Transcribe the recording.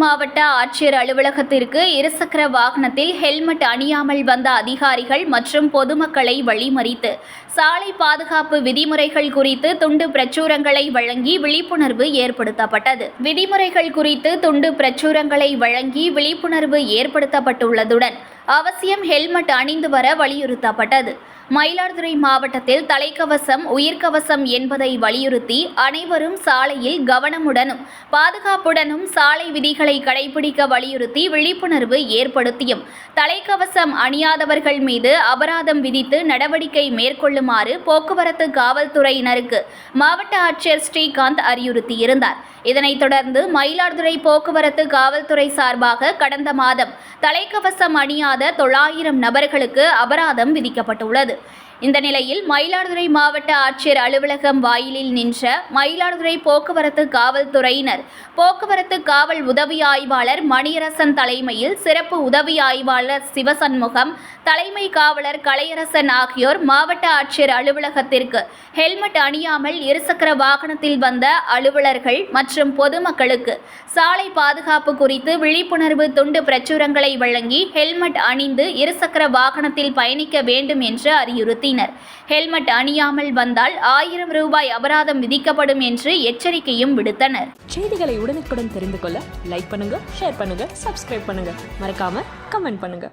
மாவட்ட ஆட்சியர் அலுவலகத்திற்கு இருசக்கர வாகனத்தில் ஹெல்மெட் அணியாமல் வந்த அதிகாரிகள் மற்றும் பொதுமக்களை வழிமறித்து சாலை பாதுகாப்பு விதிமுறைகள் குறித்து துண்டு பிரச்சுரங்களை வழங்கி விழிப்புணர்வு ஏற்படுத்தப்பட்டது. விதிமுறைகள் குறித்து துண்டு பிரச்சுரங்களை வழங்கி விழிப்புணர்வு ஏற்படுத்தப்பட்டுள்ளதுடன் அவசியம் ஹெல்மெட் அணிந்து வர வலியுறுத்தப்பட்டது. மயிலாடுதுறை மாவட்டத்தில் தலைக்கவசம் உயிர்க்கவசம் என்பதை வலியுறுத்தி அனைவரும் சாலையில் கவனமுடனும் பாதுகாப்புடனும் சாலை விதிகளை கடைபிடிக்க வலியுறுத்தி விழிப்புணர்வு ஏற்படுத்தியும் தலைக்கவசம் அணியாதவர்கள் மீது அபராதம் விதித்து நடவடிக்கை மேற்கொள்ளுமாறு போக்குவரத்து காவல்துறையினருக்கு மாவட்ட ஆட்சியர் ஸ்ரீகாந்த் அறிவுறுத்தியிருந்தார். இதனைத் தொடர்ந்து மயிலாடுதுறை போக்குவரத்து காவல்துறை சார்பாக கடந்த மாதம் தலைக்கவசம் அணியாத தொள்ளாயிரம் நபர்களுக்கு அபராதம் விதிக்கப்பட்டுள்ளது. இந்த நிலையில் மயிலாடுதுறை மாவட்ட ஆட்சியர் அலுவலகம் வாயிலில் நின்ற மயிலாடுதுறை போக்குவரத்து காவல்துறையினர் போக்குவரத்து காவல் உதவி ஆய்வாளர் மணியரசன் தலைமையில் சிறப்பு உதவி ஆய்வாளர் சிவசண்முகம் தலைமை காவலர் கலையரசன் ஆகியோர் மாவட்ட ஆட்சியர் அலுவலகத்திற்கு ஹெல்மெட் அணியாமல் இருசக்கர வாகனத்தில் வந்த அலுவலர்கள் மற்றும் பொதுமக்களுக்கு சாலை பாதுகாப்பு குறித்து விழிப்புணர்வு துண்டு பிரச்சுரங்களை வழங்கி ஹெல்மெட் அணிந்து இருசக்கர வாகனத்தில் பயணிக்க வேண்டும் என்று அறிவுறுத்தினர் ஹெல்மெட் அணியாமல் வந்தால் ஆயிரம் ரூபாய் அபராதம் விதிக்கப்படும் என்று எச்சரிக்கையும் விடுத்தனர். செய்திகளை உடனுக்குடன் தெரிந்து கொள்ள லைக் பண்ணுங்க ஷேர் பண்ணுங்க சப்ஸ்கிரைப் பண்ணுங்க. மறக்காம கமெண்ட் பண்ணுங்க.